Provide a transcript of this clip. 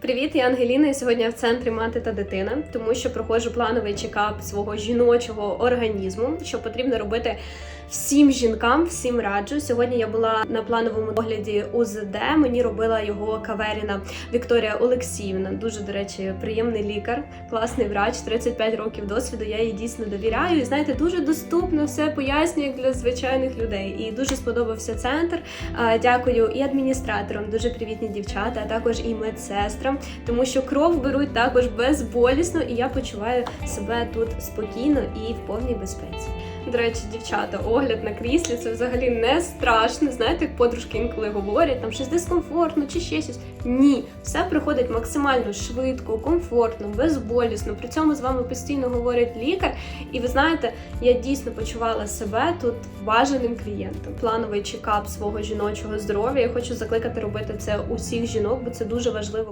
Привіт, я Ангеліна. І сьогодні я в центрі мати та дитина, тому що проходжу плановий чекап свого жіночого організму, що потрібно робити всім жінкам, всім раджу. Сьогодні я була на плановому огляді УЗД. Мені робила його каверіна Вікторія Олексіївна. Дуже, до речі, приємний лікар, класний врач, 35 років досвіду. Я їй дійсно довіряю. І знаєте, дуже доступно все пояснює для звичайних людей. І дуже сподобався центр. Дякую і адміністраторам, дуже привітні дівчата, а також і медсестрам, тому що кров беруть також безболісно, і я почуваю себе тут спокійно і в повній безпеці. До речі, дівчата, огляд на кріслі це взагалі не страшно. Знаєте, як подружки інколи говорять, там щось дискомфортно чи ще щось. Ні, все приходить максимально швидко, комфортно, безболісно. При цьому з вами постійно говорить лікар. І ви знаєте, я дійсно почувала себе тут бажаним клієнтом. Плановий чекап свого жіночого здоров'я. Я хочу закликати робити це усіх жінок, бо це дуже важливо.